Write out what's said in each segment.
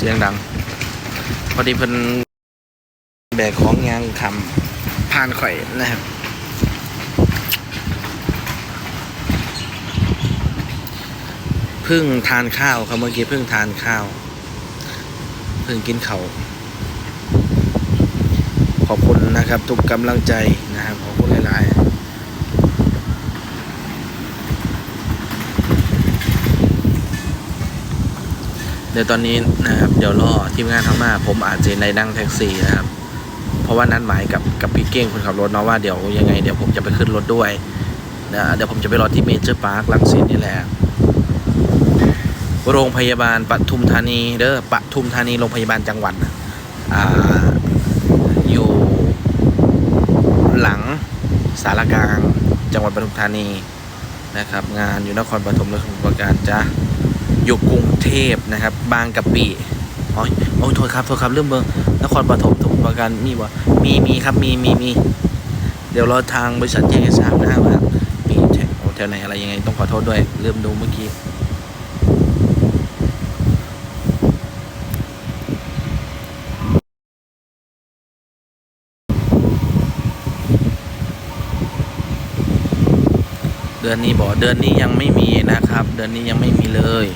เสียงดัง พอดีเพิ่นแบกของยางคำผ่านข่อยนะครับเพิ่งทานข้าวครับเมื่อกี้เพิ่งทานข้าวเพิ่งกินเขาวขอบคุณนะครับ ทุกกำลังใจนะครับขอบคุณหลาย ๆ เดี๋ยวตอนนี้นะครับเดี๋ยวรอทีมงานเข้ามาผมอาจจะในนั่งแท็กซี่นะครับ เพราะว่านัดหมายกับกับพี่เก้งคนขับรถเนาะว่าเดี๋ยวยังไงเดี๋ยวผมจะไปขึ้นรถด้วยนะเดี๋ยวผมจะไปรอที่เมเจอร์พาร์คลังสิตนี่แหละโรงพยาบาลปทุมธานีเด้อปทุมธานีโรงพยาบาลจังหวัดอ่าอยู่หลังสารกลางจังหวัดปทุมธานีนะครับ งานอยู่นครปฐมและสมุทรปราการจ้ะ อยู่กรุงเทพนะครับ บางกะปิอ๋อโอ้ยโทษครับโทษครับเรื่องเมืองนครปฐมสมุทรปราการมีวะมีมีครับมีมีมีเดี๋ยวรอทางบริษัทแจ้งให้ทราบนะว่ามีแถวไหนอะไรยังไงต้องขอโทษด้วยลืมดูเมื่อกี้เดือนนี้บอกเดือนนี้ยังไม่มีนะครับ เดือนนี้ยังไม่มีเลย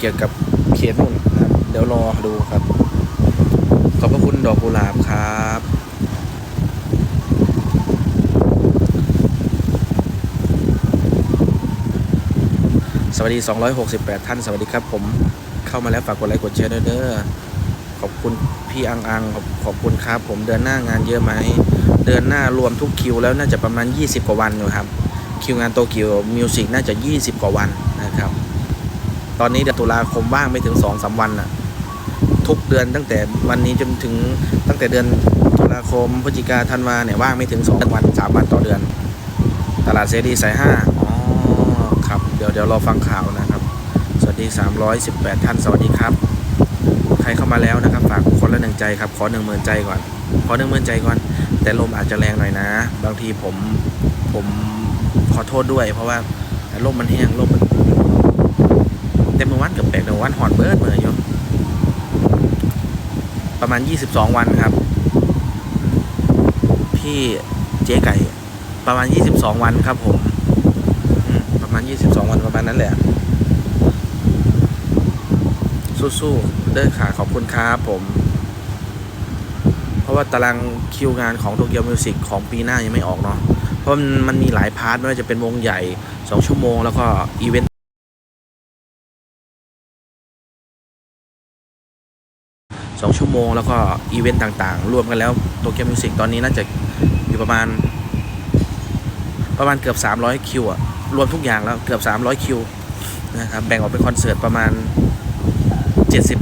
เกี่ยวกับเขียนนู่นครับ เดี๋ยวรอดูครับ ขอบพระคุณดอกกุหลาบครับสวัสดี 268 ท่าน สวัสดีครับ ผมเข้ามาแล้วฝากกดไลค์กดแชร์ด้วยเด้อขอบคุณพี่อังอังขอบขอบคุณครับ ผมเดือนหน้างานเยอะไหม เดือนหน้ารวมทุกคิวแล้วน่าจะประมาณ 20 กว่าวันอยู่ครับ คิวงานโตเกียวมิวสิกน่าจะ 20 กว่าวัน ตอนนี้เดือนตุลาคมว่างไม่ถึง2-3สามวันน่ะทุกเดือนตั้งแต่วันนี้จนถึงตั้งแต่เดือนตุลาคมพฤศจิกาธันวาเนี่ยว่างไม่ถึง2วัน3วันต่อเดือน ตลาดเสรีสาย5อ๋อครับเดี๋ยวเดี๋ยวรอฟังข่าวนะครับ สวัสดี 318 ท่านสวัสดีครับ ใครเข้ามาแล้วนะครับ ฝากคนละหนึ่งใจครับ ขอหนึ่งหมื่นใจก่อน ขอหนึ่งหมื่นใจก่อน แต่ลมอาจจะแรงหน่อยนะ บางทีผมผมขอโทษด้วย เพราะว่าลมมันแห้งลมมัน แต่เมื่อวันกับแปลกเมื่อวันหอนเบิร์ดเมื่ออยู่ประมาณ 22 วันครับ พี่เจ๊ไก่ ประมาณ 22 วันครับ ผมประมาณ 22 วันประมาณนั้นแหละ สู้ๆเด้อค่ะขอบคุณครับผม เพราะว่าตารางคิวงานของโตเกียวมิวสิกของปีหน้ายังไม่ออกเนาะเพราะมันมันมีหลายพาร์ทไม่ว่าจะเป็นวงใหญ่ 2 ชั่วโมงแล้วก็อีเวนต์ วโมง แล้วก็อีเวนต์ต่างๆ รวมกันแล้วโตเกียวมิวสิกตอนนี้น่าจะอยู่ประมาณ ประมาณเกือบ 300 คิวอะรวมทุกอย่างแล้วเกือบ 300 คิวนะครับแบ่งออกเป็นคอนเสิร์ตประมาณ 70%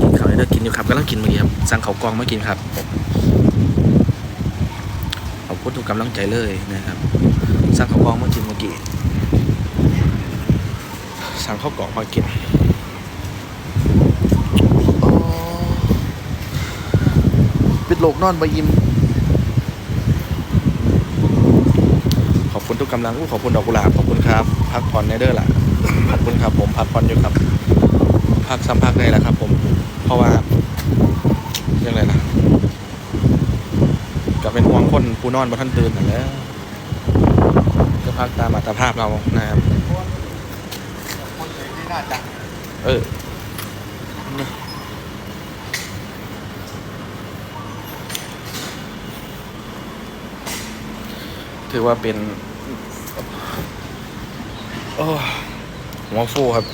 กินข้าวเด้อกินอยู่ครับกำลังกินเมื่อกี้ครับสั่งเขาวกองมากินครับขอบคุณทุกกำลังใจเลยนะครับสั่งข้าวกองมากินเมื่อกี้สั่งข้าวกล่องมากินโอ้ปิด โลกนอนบยิม ขอบคุณทุกกำลังอู้ขอบคุณดอกกุหลาบขอบคุณครับพักผ่อนในเด้อล่ะขอบคุณครับ ผมพักผ่อนอยู่ครับพักสัมพักเลยแหละครับ ผม เพราะว่าเรื่องอะไรล่ะก็เป็นห่วงคนผู้นอนบนท่านตื่นนั่นแหล้วก็พักตามอัตภาพเรานะครับเออ ถือว่าเป็นโอ้หัวฟูครับ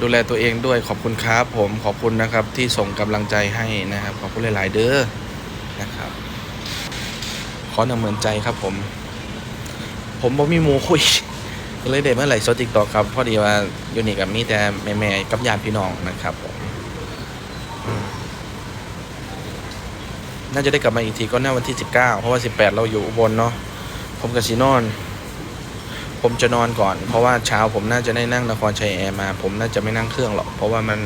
ดูแลตัวเองด้วยขอบคุณครับผมขอบคุณนะครับ ที่ส่งกำลังใจให้นะครับ ขอบคุณหลาย ๆ เด้อนะครับ ขอหนึ่งหมื่นใจครับผม ผมบ่มีหมูคุยเลยเด็ดเมื่อไหร่โซติกต่อครับ พอดีว่ายูนี่กับมีแต่แม่ๆกับญาติพี่น้องนะครับผม น่าจะได้กลับมาอีกทีก็น่าวันที่ 19 เพราะว่า 18 เราอยู่อุบลเนาะผมกับซีนอน ผมจะนอนก่อน เพราะว่าเช้าผมน่าจะได้นั่งนครชัยแอร์มา ผมน่าจะไม่นั่งเครื่องหรอก เพราะว่ามัน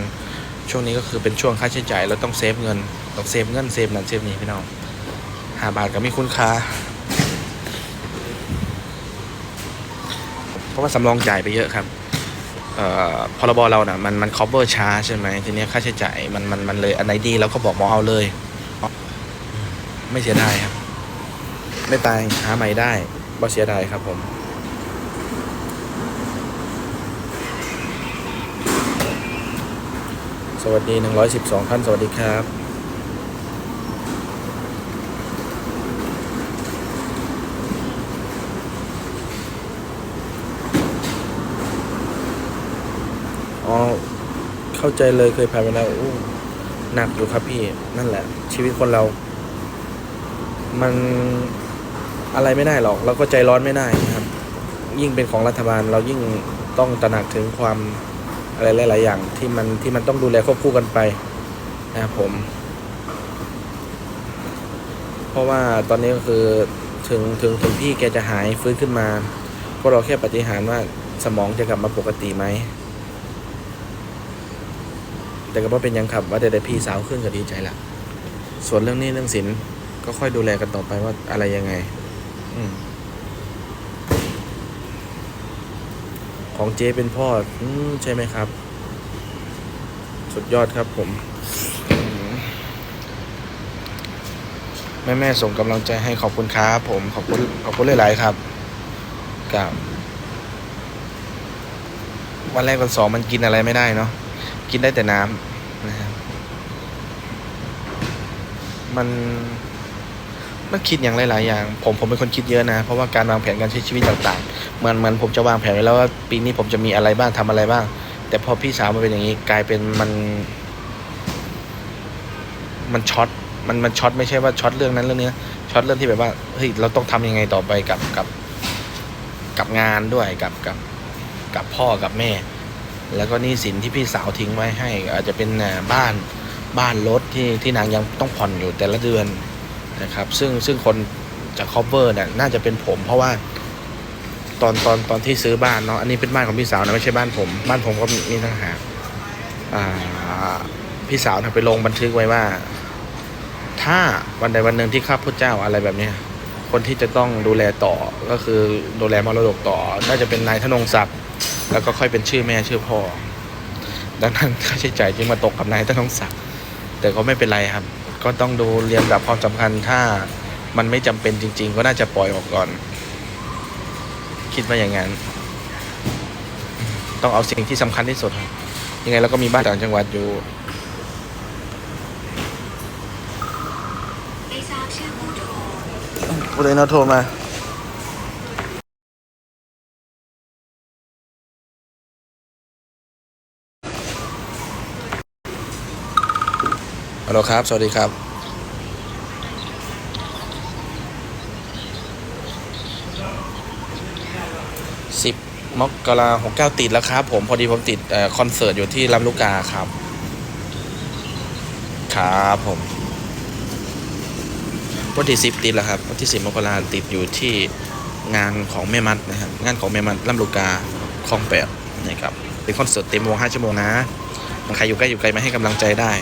ช่วงนี้ก็คือเป็นช่วงค่าใช้จ่ายเราต้องเซฟเงินต้องเซฟเงินเซฟนั่นเซฟนี่พี่น้องหาบาทก็มีคุณค่าขอบราะว่าสำรองจ่ายไปเยอะครับเอ่อพรบเราเนะ่ะมันมัน cover ช้าใช่ไหมทีเนี้ยค่าใช้จ่ายมันมันมันเลยอันไหนดีเราก็บอกหมอเอาเลย ไม่เสียดายครับ ไม่ตายหาใหม่ได้บ่เสียดายครับผมสวัสดี 112ท่านสวัสดีครับอ๋อเข้าใจเลยเคยผ่านมาแล้วหนักอยู่ครับพี่นั่นแหละ ชีวิตคนเรา มันอะไรไม่ได้หรอกเราก็ใจร้อนไม่ได้นะครับ ยิ่งเป็นของรัฐบาลเรายิ่งต้องตระหนักถึงความอะไรหลาย ๆ อย่างที่มันที่มันต้องดูแลควบคู่กันไปนะครับผม เพราะว่าตอนนี้ก็คือถึงถึงถึงพี่แกจะหายฟื้นขึ้นมา ก็เราแค่ปฏิหารว่าสมองจะกลับมาปกติไหม แต่ก็เป็นยังครับว่าแต่พี่สาวขึ้นก็ดีใจละส่วนเรื่องนี้เรื่องสิน ก็ค่อยดูแลกันต่อไปว่าอะไรยังไง อืมของเจเป็นพ่ออืมใช่ไหมครับ สุดยอดครับผมแม่แม่ส่งกำลังใจให้ขอบคุณครับผมขอบคุณขอบคุณหลายๆครับกับวันแรกวันสองมันกินอะไรไม่ได้เนาะกินได้แต่น้ำนะครับมัน มันคิดอย่างหลาย ๆ อย่าง ผมผมเป็นคนคิดเยอะนะ เพราะว่าการวางแผนการใช้ชีวิตต่างๆ มันมันผมจะวางแผนไว้แล้วว่าปีนี้ผมจะมีอะไรบ้างทำอะไรบ้าง แต่พอพี่สาวมาเป็นอย่างนี้กลายเป็นมัน มันช็อตมันมันช็อตไม่ใช่ว่าช็อตเรื่องนั้นเรื่องนี้ช็อตเรื่องที่แบบว่าเฮ้ยเราต้องทำยังไงต่อไปกับกับกับงานด้วยกับกับกับพ่อกับแม่ แล้วก็นี้สินที่พี่สาวทิ้งไว้ให้ อาจจะเป็นบ้านบ้านรถที่ที่นางยังต้องผ่อนอยู่แต่ละเดือน นะครับซึ่งซึ่งคนจะ cover เนี่ยน่าจะเป็นผม เพราะว่าตอนตอนตอนที่ซื้อบ้านเนาะอันนี้เป็นบ้านของพี่สาวนะไม่ใช่บ้านผม บ้านผมก็มีมีทางหากอ่าพี่สาวนะไปลงบันทึกไว้ว่า ถ้าวันใดวันหนึ่งที่ข้าพุทธเจ้าอะไรแบบเนี้ยคนที่จะต้องดูแลต่อก็คือดูแลมรดกต่อ น่าจะเป็นนายธนงศักดิ์แล้วก็ค่อยเป็นชื่อแม่ชื่อพ่อ ดังนั้นค่าใช้จ่ายจึงมาตกกับนายต้องศักดิ์แต่ก็ไม่เป็นไรครับ ก็ต้องดูเรียนแบบความสำคัญถ้ามันไม่จำเป็นจริง ๆ ก็น่าจะปล่อยออกก่อน คิดว่าอย่างนั้น ต้องเอาสิ่งที่สำคัญที่สุดครับยังไงเราก็มีบ้านต่างจังหวัดอยู่ไม่ทราบชื่อผู้โทรผู้ใดนาโทรมา ฮัลโหลครับ สวัสดีครับ สิบมกราหกเก้าติดแล้วครับ ผมพอดีผมติดอคอนเสิร์ตอยู่ที่ลำลูกกาครับ ครับผม วันที่สิบติดแล้วครับ วันที่สิบมกราติดอยู่ที่งานของแม่มัดนะครับ งานของแม่มัดลำลูกกาคลองแปดนะครับเป็นคอนเสิร์ตเต็มวงห้าชั่วโมงนะใครอยู่ใกล้อยู่ไกลมาให้กำลังใจได้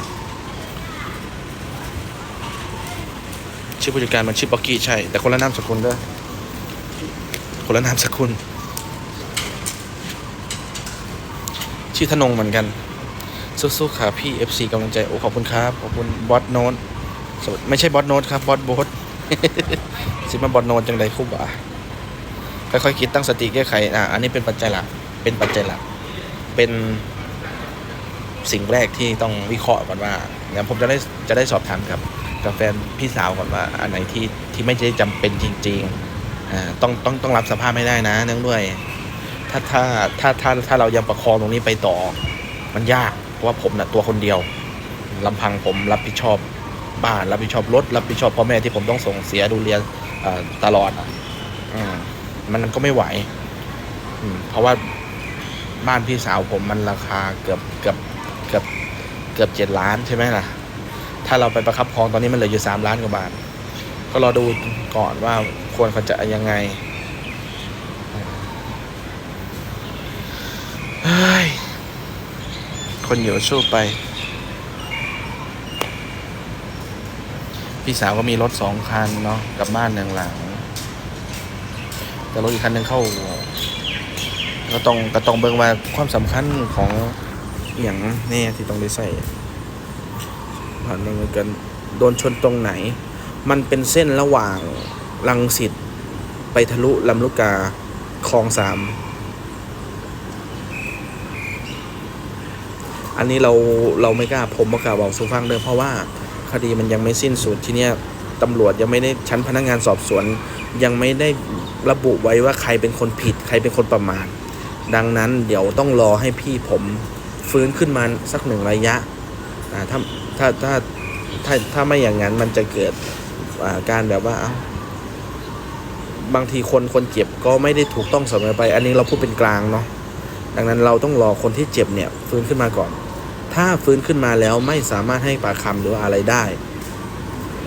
ชื่อผู้จัดการมันชื่อป๊อกกี้ใช่ แต่คนละนามสกุลเด้อคนละนามสกุล ชื่อธนงเหมือนกันสู้ๆครับพี่ FC กำลังใจโอ้ขอบคุณครับ ขอบคุณบอสโนสวัสดีไม่ใช่บอสโนตครับบอสโบสสิมาบอสโนตจังไดคู่บ่าค่อยๆคิดตั้งสติแก้ไขอะอันนี้เป็นปัจจัยหลัก เป็นปัจจัยหลัก เป็นสิ่งแรกที่ต้องวิเคราะห์ก่อนว่าเดี๋ยวผมจะได้จะได้สอบถามกับ กับแฟนพี่สาวก่อนว่าอันไหนที่ที่ไม่ได้จำเป็นจริงๆอ่าต้องต้องต้องรับสภาพไม่ได้นะเนื่องด้วย ถ้าถ้าถ้าถ้าถ้าเรายังประคองตรงนี้ไปต่อ มันยากเพราะว่าผมนะตัวคนเดียวลำพังผมรับผิดชอบบ้านรับผิดชอบรถรับผิดชอบพ่อแม่ที่ผมต้องส่งเสียดูเรียนตลอดอะอืมมันก็ไม่ไหวเพราะว่าบ้านพี่สาวผมมันราคาเกือบเกือบเกือบเกือบเจ็ดล้านใช่ไหมล่ะ ถ้าเราไปประคับครองตอนนี้มันเหลืออยู่สามล้านกว่าบาท ก็รอดูก่อนว่าควรเขาจะยังไงเฮ้ยคนอยู่สู้ไป พี่สาวก็มีรถสองคันเนาะกับบ้านหนึ่งหลัง แต่รถอีกคันหนึ่งเข้า ก็ต้องก็ต้องเบิ่งว่าความสำคัญของอย่างแน่ที่ต้องได้ใส่ ผ่านมากันโดนชนตรงไหน มันเป็นเส้นระหว่างลังสิตไปทะลุลำลูกกาคลองสามอันนี้เราเราไม่กล้าผมไม่กล้าบอกสูฟังเลยเพราะว่าคดีมันยังไม่สิ้นสุดทีเนี้ยตำรวจยังไม่ได้ชั้นพนักงานสอบสวน ยังไม่ได้ระบุไว้ว่าใครเป็นคนผิด ใครเป็นคนประมาทดังนั้นเดี๋ยวต้องรอให้พี่ผมฟื้นขึ้นมาสักหนึ่งระยะอ่าถ้า ถ้าถ้าถ้าถ้าไม่อย่างนั้นมันจะเกิดาการแบบว่าบางทีคนคนเจ็บก็ไม่ได้ถูกต้องเสมอไป อันนี้เราพูดเป็นกลางเนาะดังนั้นเราต้องรอคนที่เจ็บเนี่ยฟื้นขึ้นมาก่อน ถ้าฟื้นขึ้นมาแล้วไม่สามารถให้ปากคำหรืออะไรได้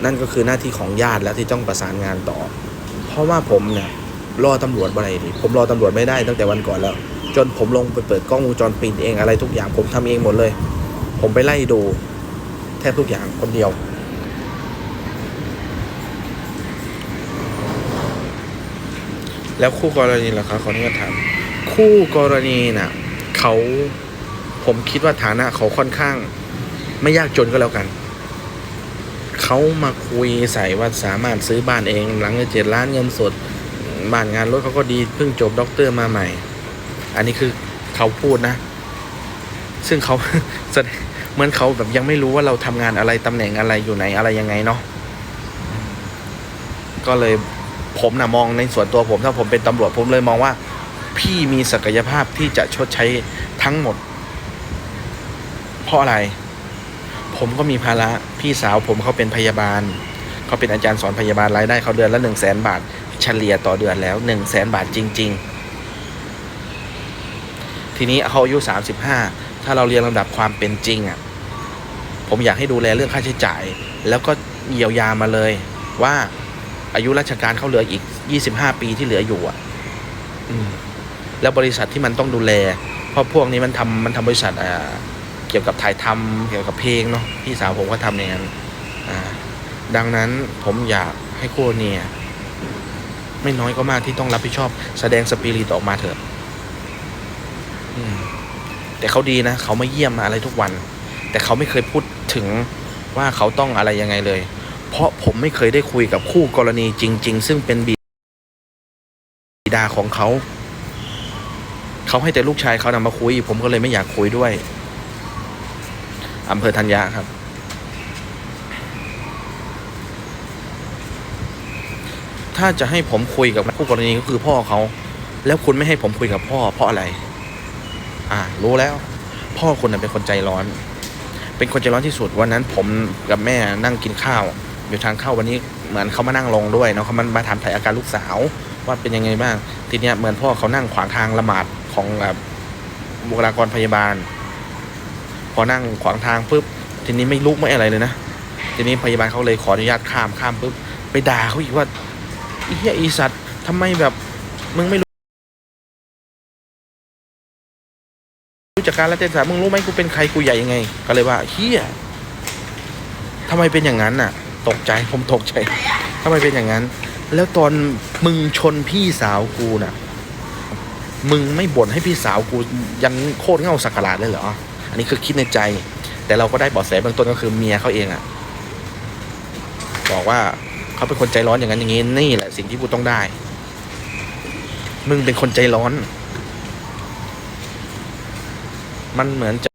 นั่นก็คือหน้าที่ของญาติแล้วที่ต้องประสานงานต่อ เพราะว่าผมเนี่ยรอตำรวจอะไรดิผมรอตำรวจไม่ได้ตั้งแต่วันก่อนแล้ว จนผมลงไปเปิดกล้องวงจรปิดเองอะไรทุกอย่างผมทำเองหมดเลย ผมไปไล่ดู แทบทุกอย่างคนเดียว แล้วคู่กรณีล่ะครับขออนุญาตถามคู่กรณีน่ะเขาผมคิดว่าฐานะเขาค่อนข้าง ไม่ยากจนก็แล้วกัน เขามาคุยใส่ว่าสามารถซื้อบ้านเอง หลังเจ็ดล้านเงินสดบ้านงานรถเขาก็ดีเพิ่งจบด็อกเตอร์มาใหม่ อันนี้คือเขาพูดนะ ซึ่งเขาแสดง เหมือนเขาแบบยังไม่รู้ว่าเราทำงานอะไรตำแหน่งอะไรอยู่ไหนอะไรยังไงเนาะก็เลยผมนะมองในส่วนตัวผมถ้าผมเป็นตำรวจผมเลยมองว่า พี่มีศักยภาพที่จะชดใช้ทั้งหมด เพราะอะไร ผมก็มีภาระพี่สาวผมเขาเป็นพยาบาลเขาเป็นอาจารย์สอนพยาบาลรายได้เขาเดือนละหนึ่งแสนบาท เฉลี่ยต่อเดือนแล้วหนึ่งแสนบาทจริง ๆ ทีนี้เขาอายุสามสิบห้าถ้าเราเรียงลำดับความเป็นจริงอะ ผมอยากให้ดูแลเรื่องค่าใช้จ่าย แล้วก็เยียวยามาเลยว่าอายุราชการเขาเหลืออีกยี่สิบห้าปีที่เหลืออยู่อะแล้วบริษัทที่มันต้องดูแล เพราะพวกนี้มันทำมันทำบริษัทอ่าเกี่ยวกับถ่ายทำเกี่ยวกับเพลงเนาะพี่สาวผมก็ทำอย่างนั้นดังนั้นผมอยากให้คู่เนี่ยไม่น้อยก็มากที่ต้องรับผิดชอบ แสดงสปิริตออกมาเถอะแต่เขาดีนะ เขามาเยี่ยมมาอะไรทุกวัน แต่เขาไม่เคยพูด ถึงว่าเขาต้องอะไรยังไงเลย เพราะผมไม่เคยได้คุยกับคู่กรณีจริง ๆ ซึ่งเป็นบิดาของเขา เขาให้แต่ลูกชายเขานำมาคุย ผมก็เลยไม่อยากคุยด้วยอำเภอธัญญาครับ ถ้าจะให้ผมคุยกับคู่กรณีก็คือพ่อเขา แล้วคุณไม่ให้ผมคุยกับพ่อเพราะอะไร อ่า รู้แล้ว พ่อคุณเป็นคนใจร้อน เป็นคนใจร้อนที่สุดวันนั้นผมกับแม่นั่งกินข้าว อยู่ทางเข้าวันนี้เหมือนเขามานั่งลงด้วยเนาะเขามันมาถามถ่ายอาการลูกสาวว่าเป็นยังไงบ้าง ทีเนี้ยเหมือนพ่อเขานั่งขวางทางละหมาดของแบบบุคลากรพยาบาล พอนั่งขวางทางปุ๊บทีนี้ไม่ลุกไม่อะไรเลยนะทีนี้พยาบาลเขาเลยขออนุญาตข้ามข้ามปุ๊บไปด่าเขาอีกว่าไอ้เหี้ยอีสัตว์ทำไมแบบมึงไม่ การละเทศะมึงรู้ไหมกูเป็นใครกูใหญ่ยังไง ก็เลยว่าเฮียทำไมเป็นอย่างนั้นน่ะ ตกใจผมตกใจทำไมเป็นอย่างนั้น แล้วตอนมึงชนพี่สาวกูน่ะ มึงไม่บ่นให้พี่สาวกูยันโคตรเง่าสักการะเลยเหรอ อันนี้คือคิดในใจ แต่เราก็ได้เบาะแสเบื้องต้นก็คือเมียเขาเองอะ บอกว่าเขาเป็นคนใจร้อนอย่างนั้นอย่างนี้นี่แหละสิ่งที่กูต้องได้ มึงเป็นคนใจร้อน มันเหมือนจะ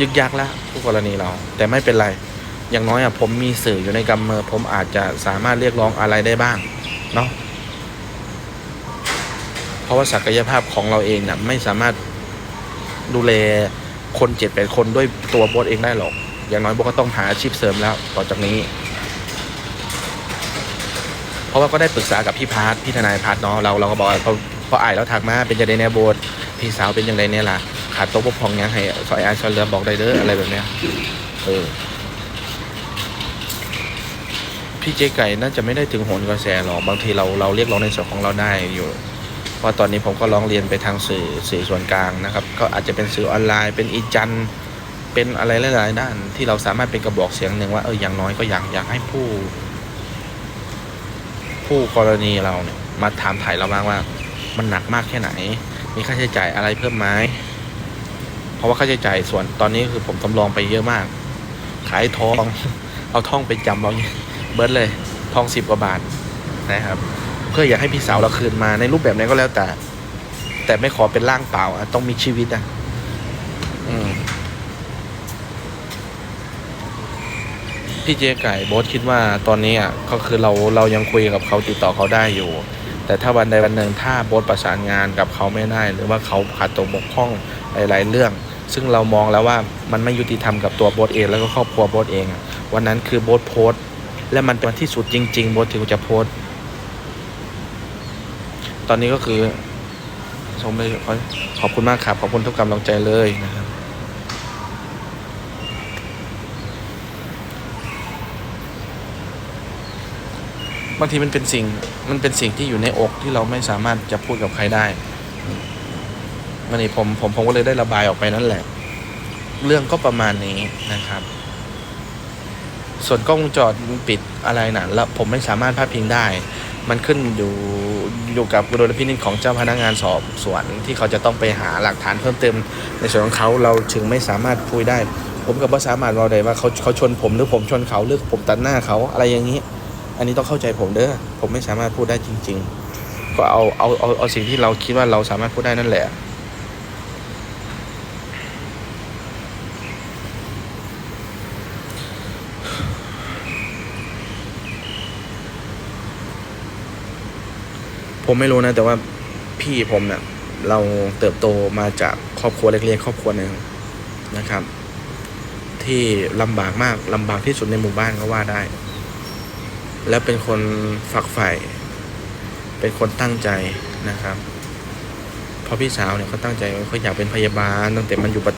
ยึกยักและผู้กรณีเรา แต่ไม่เป็นไร อย่างน้อยอะผมมีสื่ออยู่ในกำมือ ผมอาจจะสามารถเรียกร้องอะไรได้บ้างเนาะเพราะว่าศักยภาพของเราเองน่ะไม่สามารถดูแลคนเจ็ดแปดคนด้วยตัวโบสเองได้หรอก อย่างน้อยโบสก็ต้องหาอาชีพเสริมแล้ว ต่อจากนี้ เพราะว่าก็ได้ปรึกษากับพี่พาร์ทพี่ทนายพาร์ทเนาะเราเราก็บอกว่าพอพออ่ายแล้วทักมาเป็นยังไงแน่โบสพี่สาวเป็นยังไงเนี่ยล่ะ ขาดโต๊ะปกครองยังให้ซอยอาซอยเรือบอกได้เด้ออะไรแบบเนี้ยเออพี่เจ๊ไก่น่าจะไม่ได้ถึงโหนกระแสหรอกบางทีเราเราเรียกร้องในส่วนของเราได้อยู่เพราะตอนนี้ผมก็ร้องเรียนไปทางสื่อสื่อส่วนกลางนะครับ ก็อาจจะเป็นสื่อออนไลน์เป็นอีจันเป็นอะไรหลายๆด้าน ที่เราสามารถเป็นกระบอกเสียงหนึ่งว่าเอออย่างน้อยก็อยากอยากให้ผู้ ผู้กรณีเราเนี่ยมาถามถ่ายเราบ้างว่า มันหนักมากแค่ไหน มีค่าใช้จ่ายอะไรเพิ่มไหม เพราะว่าค่าใช้จ่ายส่วนตอนนี้คือผมสำรองไปเยอะมาก ขายทอง เอาทองไปจำเอาเบิร์ดเลย ทองสิบกว่าบาทนะครับ เพื่ออยากให้พี่สาวเราคืนมาในรูปแบบไหนก็แล้วแต่ แต่ไม่ขอเป็นร่างเปล่าต้องมีชีวิตอะพี่เจไก่โบสคิดว่าตอนนี้อะก็คือเราเรายังคุยกับเขาติดต่อเขาได้อยู่ แต่ถ้าวันใดวันหนึ่งถ้าโบสประสานงานกับเขาไม่ได้ หรือว่าเขาขาดตกบกพร่องหลาย ๆ เรื่อง ซึ่งเรามองแล้วว่ามันไม่ยุติธรรมกับตัวโบสเอง แล้วก็ครอบครัวโบสเอง วันนั้นคือโบสโพสต์และมันเป็นที่สุดจริง ๆ โบสถึงจะโพสต์ตอนนี้ก็คือชมไปขอขอบคุณมากครับ ขอบคุณทุกกำลังใจเลยนะครับบางทีมันเป็นสิ่งมันเป็นสิ่งที่อยู่ในอกที่เราไม่สามารถจะพูดกับใครได้ วันนี้ผมผมผมก็เลยได้ระบายออกไปนั่นแหละ เรื่องก็ประมาณนี้นะครับ ส่วนกล้องวงจรปิดอะไรนะแล้วผมไม่สามารถพาดพิงได้ มันขึ้นอยู่อยู่กับดุลพินิจของเจ้าพนักงานสอบสวนที่เขาจะต้องไปหาหลักฐานเพิ่มเติม ในส่วนของเขาเราถึงไม่สามารถพูดได้ ผมกับว่าสามารถเราได้ว่าเขาเขาชนผมหรือผมชนเขาหรือผมตัดหน้าเขาอะไรอย่างนี้ อันนี้ต้องเข้าใจผมเด้อผมไม่สามารถพูดได้จริง ๆ ก็เอาเอาเอาเอาสิ่งที่เราคิดว่าเราสามารถพูดได้นั่นแหละ ผมไม่รู้นะ แต่ว่าพี่ผมเนะ่ะเราเติบโตมาจากครอบครัวเล็กๆครอบครัวหนึ่งนะครับ ที่ลำบากมากลำบากที่สุดในหมู่บ้านก็ว่าได้ แล้วเป็นคนฝักใฝ่เป็นคนตั้งใจนะครับเพราะพี่สาวเนี่ยเขาตั้งใจเขาอยากเป็นพยาบาลตั้งแต่มันอยู่ประ